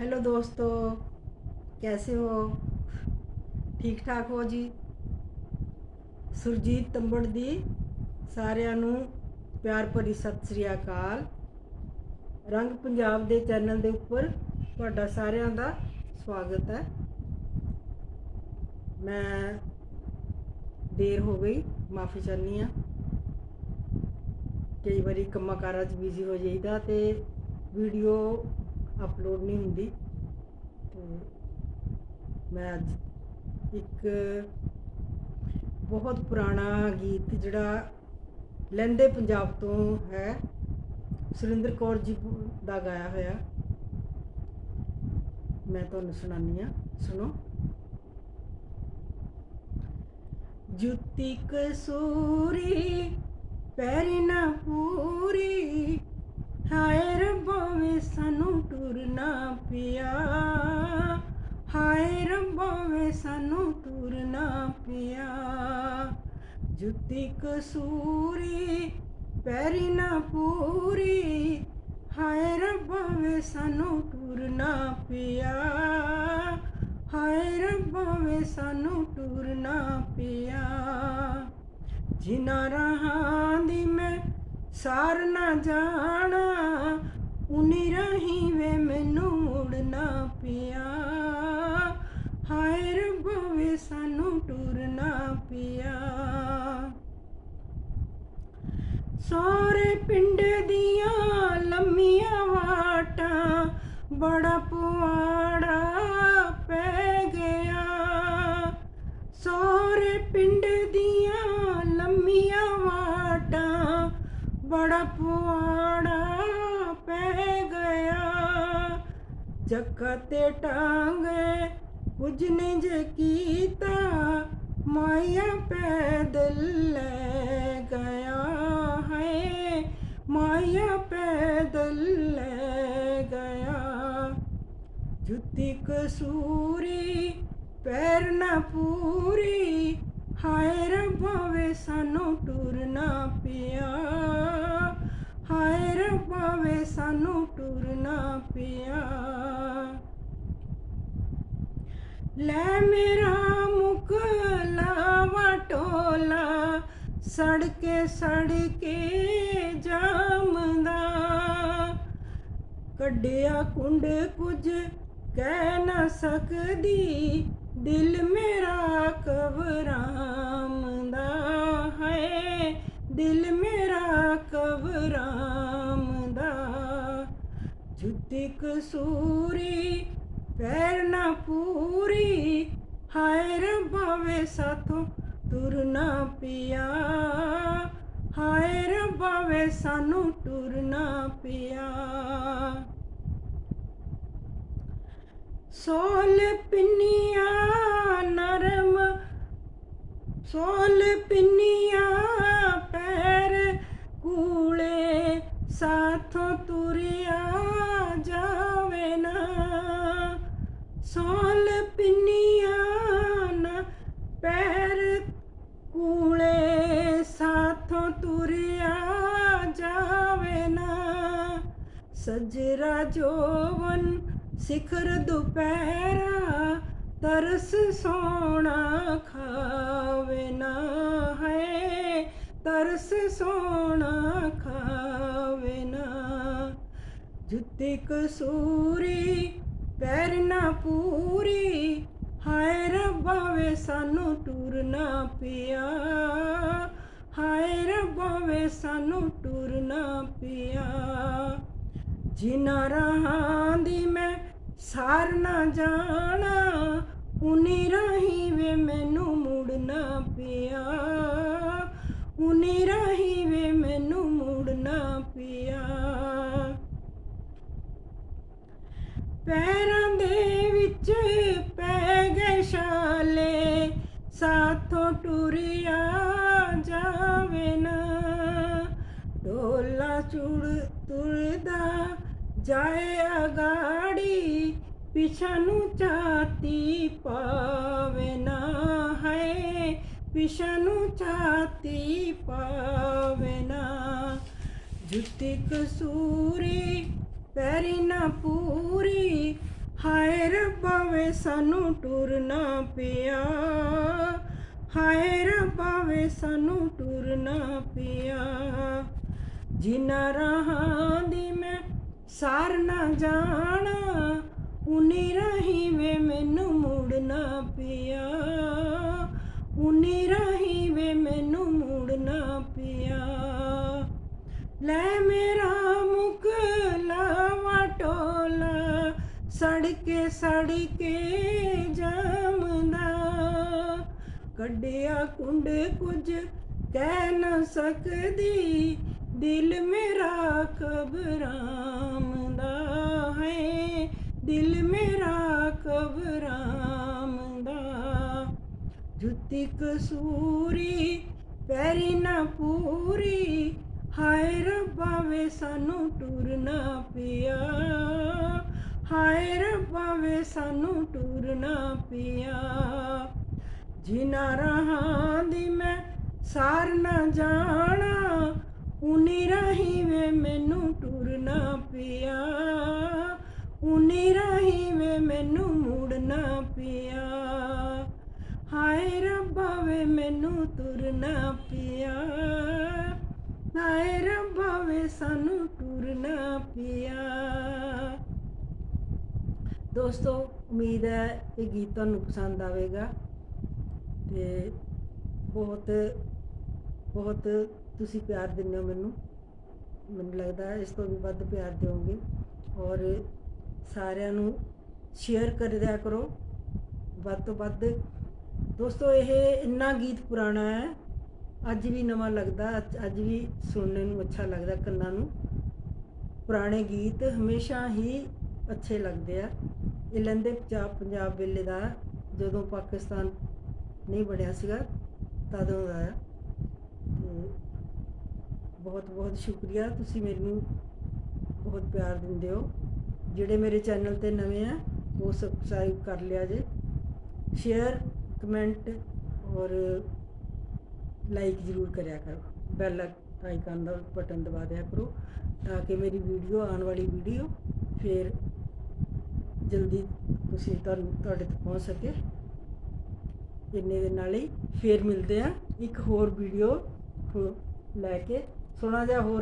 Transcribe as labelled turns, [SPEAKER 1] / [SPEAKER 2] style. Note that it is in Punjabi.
[SPEAKER 1] हेलो दोस्तों कैसे हो ਠੀਕ ਠਾਕ ਹੋ ਜੀ ਸੁਰਜੀਤ ਤੰਬੜ ਦੀ ਸਾਰਿਆਂ ਨੂੰ ਪਿਆਰ ਭਰੀ ਸਤਿ ਸ੍ਰੀ ਅਕਾਲ ਰੰਗ ਪੰਜਾਬ ਦੇ ਚੈਨਲ ਦੇ ਉੱਪਰ ਤੁਹਾਡਾ ਸਾਰਿਆਂ ਦਾ ਸਵਾਗਤ ਹੈ ਮੈਂ ਦੇਰ ਹੋ ਗਈ ਮਾਫੀ ਚਾਹੁੰਦੀ ਆ ਕਈ ਵਾਰੀ ਕੰਮਾਂ ਕਾਰਾਂ 'ਚ ਬਿਜ਼ੀ ਹੋ ਜਾਈਦਾ ਤੇ ਵੀਡੀਓ ਅਪਲੋਡ ਨਹੀਂ ਹੁੰਦੀ। ਤੇ ਮੈਂ ਅੱਜ ਇੱਕ ਬਹੁਤ ਪੁਰਾਣਾ ਗੀਤ ਜਿਹੜਾ ਲਹਿੰਦੇ ਪੰਜਾਬ ਤੋਂ ਹੈ, ਸੁਰਿੰਦਰ ਕੌਰ ਜੀ ਦਾ ਗਾਇਆ ਹੋਇਆ। ਮੈਂ ਤੁਹਾਨੂੰ ਸੁਣਾਉਂਦੀ ਆ ਸੁਣੋ। ਜੁੱਤੀ ਕਸੂਰੀ, ਪੈਰੀ ਨਾ ਪੂਰੀ, ਹਾਏ ਪਿਆ। ਹਾਏ ਰੱਬਾ, ਵੇ ਸਾਨੂੰ ਤੁਰਨਾ ਪਿਆ। ਜੁੱਤੀ ਕਸੂਰੀ, ਪੈਰੀ ਨਾ ਪੂਰੀ। ਹਾਏ ਰੱਬਾ, ਵੇ ਸਾਨੂੰ ਟੁਰਨਾ ਪਿਆ। ਹਾਏ ਰੱਬਾ, ਵੇ ਸਾਨੂੰ ਟੁਰਨਾ ਪਿਆ। ਜਿਨ੍ਹਾਂ ਰਹਾਂ ਦੀ ਮੈਂ ਸਾਰ ਨਾ ਜਾਣਾ ਉਨੀ ਰਾਹੀਂ ਵੇ ਮੈਨੂੰ ਮੁੜਨਾ ਪਿਆ। ਹਾਏ ਰੱਬਾ ਵੇ ਸਾਨੂੰ ਟੁਰਨਾ ਪਿਆ। ਸਾਰੇ ਪਿੰਡ ਦੀਆਂ ਲੰਮੀਆਂ ਵਾਟਾਂ ਬੜਾ ਪੁਆੜਾ ਪੈ ਗਿਆ। ਸਾਰੇ ਪਿੰਡ ਦੀਆਂ ਲੰਮੀਆਂ ਵਾਟਾਂ ਬੜਾ ਪੁਆੜਾ ਜੱਕਾ ਤੇ ਟਾਂਗੇ ਕੁਝ ਨਹੀਂ ਜੇ ਕੀਤਾ, ਮਾਇਆ ਪੈਦਲ ਲੈ ਗਿਆ ਹੈ। ਮਾਇਆ ਪੈਦਲ ਲੈ ਗਿਆ। ਜੁੱਤੀ ਕਸੂਰੀ, ਪੈਰ ਨਾ ਪੂਰੀ, ਹਾਏ ਰੱਬਾ ਵੇ ਸਾਨੂੰ ਟੁਰਨਾ ਪਿਆ। ਹਾਏ ਰੱਬਾ ਵੇ ਸਾਨੂੰ ਟੁਰਨਾ ਪਿਆ। ਲੈ ਮੇਰਾ ਮੁਕਲਾ ਵਟੋਲਾ ਸੜਕੇ ਸੜਕੇ ਜਾਮਦਾ। ਕੱਢਿਆ ਕੁੰਡ ਕੁਝ ਕਹਿ ਨਾ ਸਕਦੀ, ਦਿਲ ਮੇਰਾ ਕਬਰਾਮਦਾ ਹੈ। ਦਿਲ ਮੇਰਾ ਕਬਰਾਮਦਾ ਜੁੱਤੀ ਕਸੂਰੀ ਪੈਰ ਨਾ ਪੂਰੀ, ਹਾਏ ਰੱਬਾ ਵੇ ਸਾਥੋਂ ਟੁਰਨਾ ਪਿਆ। ਹਾਏ ਰੱਬਾ ਵੇ ਸਾਨੂੰ ਟੁਰਨਾ ਪਿਆ। ਸੋਲ ਪਿੰਨੀਆਂ ਨਰਮ, ਸੋਲ ਪਿੰਨੀਆਂ ਪੈਰ ਕੂਲੇ ਸਾਥੋਂ ਤੁਰਿਆ। ਸੋਲ ਪਿੰਨੀਆਂ ਨਾ ਪੈਰ ਕੂਲੇ ਸਾਥੋਂ ਤੁਰਿਆ ਜਾਵੇ ਨਾ। ਸਜਰਾ ਜੋਵਨ ਸਿਖਰ ਦੁਪਹਿਰਾ ਤਰਸ ਸੋਣਾ ਖਾਵੇ ਨਾ ਹੈ ਤਰਸ ਸੋਣਾ ਖਾਵੇ ਨਾ। ਜੁੱਤੀ ਕਸੂਰੀ ਪੈਰ ਨਾ ਪੂਰੀ। ਹਾਏ ਰੱਬਾ ਵੇ ਸਾਨੂੰ ਟੁਰਨਾ ਪਿਆ। ਹਾਏ ਰੱਬਾ ਵੇ ਸਾਨੂੰ ਟੁਰਨਾ ਪਿਆ। ਜਿਨ੍ਹਾਂ ਰਾਹਾਂ ਦੀ ਮੈਂ ਸਾਰ ਨਾ ਜਾਣਾ, ਉਨੀ ਰਾਹੀ ਵੇ ਮੈਨੂੰ ਮੁੜਨਾ ਪਿਆ। ਉਨੀ ਰਾਹੀ ਵੇ ਮੈਨੂੰ ਮੁੜਨਾ ਪਿਆ। ਪੈਰਾਂ ਦੇ ਵਿੱਚ ਪੈ ਗਏ ਛਾਲੇ, ਸਾਥੋਂ ਟੁਰਿਆ ਜਾਵੇ ਨਾ। ਢੋਲਾ ਚੁੜ ਤੁਰਦਾ ਜਾਏ ਅਗਾੜੀ, ਪਿਛਾ ਨੂੰ ਚਾਤੀ ਪਾਵੇ ਨਾ। ਹੈ ਪਿਛਾ ਨੂੰ ਚਾਤੀ ਪਾਵੇ ਨਾ। ਜੁੱਤੀ ਕਸੂਰੀ ਪੈਰੀ ਨਾ ਪੂਰੀ। ਹਾਏ ਰੱਬਾ ਵੇ, ਸਾਨੂੰ ਟੁਰਨਾ ਪਿਆ। ਹਾਏ ਰੱਬਾ ਵੇ, ਸਾਨੂੰ ਟੁਰਨਾ ਪਿਆ। ਜਿਨ੍ਹਾਂ ਰਾਹਾਂ ਦੀ ਮੈਂ ਸਾਰ ਨਾ ਜਾਣਾ, ਉਨੀ ਰਹੀ ਵੇ ਮੈਨੂੰ ਮੁੜਨਾ ਪਿਆ। ਉਨੀ ਰਹੀ ਵੇ ਮੈਨੂੰ ਮੁੜਨਾ ਪਿਆ। ਲੈ ਕੇ ਸੜਕੇ ਸੜਕੇ ਜਮਦਾ। ਕੱਢਿਆ ਕੁੰਡ ਕੁਝ ਕਹਿ ਨਾ ਸਕਦੀ। ਦਿਲ ਮੇਰਾ ਕਬਰਾਮ ਦਾ ਹੈ। ਦਿਲ ਮੇਰਾ ਕਬਰਾਮ ਦਾ ਜੁੱਤੀ ਕਸੂਰੀ, ਪੈਰੀ ਨਾ ਪੂਰੀ। ਹਾਏ ਰੱਬਾ ਵੇ ਸਾਨੂੰ ਟੁਰਨਾ ਪਿਆ। ਹਾਏ ਰੱਬਾ ਵੇ ਸਾਨੂੰ ਟੁਰਨਾ ਪਿਆ। ਜਿਨ੍ਹਾਂ ਰਾਹਾਂ ਦੀ ਮੈਂ ਸਾਰ ਨਾ ਜਾਣਾ, ਉਨੀ ਰਾਹੀਂ ਵੇ ਮੈਨੂੰ ਟੁਰਨਾ ਪਿਆ। ਉਨੀ ਰਾਹੀਂ ਵੇ ਮੈਨੂੰ ਮੁੜਨਾ ਪਿਆ। ਹਾਏ ਰੱਬਾ ਵੇ ਮੈਨੂੰ ਤੁਰਨਾ ਪਿਆ। ਹਾਏ ਰੱਬਾ ਵੇ ਸਾਨੂੰ ਟੁਰਨਾ ਪਿਆ। ਦੋਸਤੋ, ਉਮੀਦ ਹੈ ਇਹ ਗੀਤ ਤੁਹਾਨੂੰ ਪਸੰਦ ਆਵੇਗਾ ਤੇ ਬਹੁਤ ਬਹੁਤ ਤੁਸੀਂ ਪਿਆਰ ਦਿੰਦੇ ਹੋ ਮੈਨੂੰ। ਮੈਨੂੰ ਲੱਗਦਾ ਹੈ ਇਸ ਤੋਂ ਵੀ ਵੱਧ ਪਿਆਰ ਦਿਓਗੇ। ਔਰ ਸਾਰਿਆਂ ਨੂੰ ਸ਼ੇਅਰ ਕਰ ਦਿਆ ਕਰੋ। ਵੱਧ ਤੋਂ ਵੱਧ। ਦੋਸਤੋ, ਇਹ ਇੰਨਾ ਗੀਤ ਪੁਰਾਣਾ ਹੈ। ਅੱਜ ਵੀ ਨਵਾਂ ਲੱਗਦਾ, ਅੱਜ ਅੱਜ ਵੀ ਸੁਣਨ ਨੂੰ ਅੱਛਾ ਲੱਗਦਾ ਕੰਨਾਂ ਨੂੰ। ਪੁਰਾਣੇ ਗੀਤ ਹਮੇਸ਼ਾ ਹੀ ਅੱਛੇ ਲੱਗਦੇ ਆ। ਇਹ ਲੰਦੇ ਪੰਜਾਬ ਪੰਜਾਬ ਵੇਲੇ ਦਾ ਜਦੋਂ ਪਾਕਿਸਤਾਨ ਨਹੀਂ ਬਣਿਆ ਸੀਗਾ, ਤਦੋਂ ਦਾ ਆ। ਤੇ ਬਹੁਤ ਬਹੁਤ ਸ਼ੁਕਰੀਆ। ਤੁਸੀਂ ਮੈਨੂੰ ਬਹੁਤ ਪਿਆਰ ਦਿੰਦੇ ਹੋ। ਜਿਹੜੇ ਮੇਰੇ ਚੈਨਲ ਤੇ ਨਵੇਂ ਆ, ਉਹ ਸਬਸਕ੍ਰਾਈਬ ਕਰ ਲਿਆ ਜੇ। ਸ਼ੇਅਰ ਕਮੈਂਟ ਔਰ ਲਾਈਕ ਜ਼ਰੂਰ ਕਰਿਆ ਕਰੋ। ਬੈਲ ਆਈਕਨ ਦਾ ਬਟਨ ਦਬਾ ਦਿਆ ਕਰੋ, ਤਾਂ ਕਿ ਮੇਰੀ ਵੀਡੀਓ ਆਉਣ ਵਾਲੀ ਵੀਡੀਓ ਫਿਰ ਜਲਦੀ ਤੁਸੀਂ ਤੁਹਾਨੂੰ, ਤੁਹਾਡੇ ਤੱਕ ਪਹੁੰਚ ਸਕੇ। ਇੰਨੇ ਦੇ ਨਾਲ ਹੀ ਫੇਰ ਮਿਲਦੇ ਆ ਇੱਕ ਹੋਰ ਵੀਡੀਓ ਲੈ ਕੇ, ਸੋਹਣਾ ਜਿਹਾ ਹੋਰ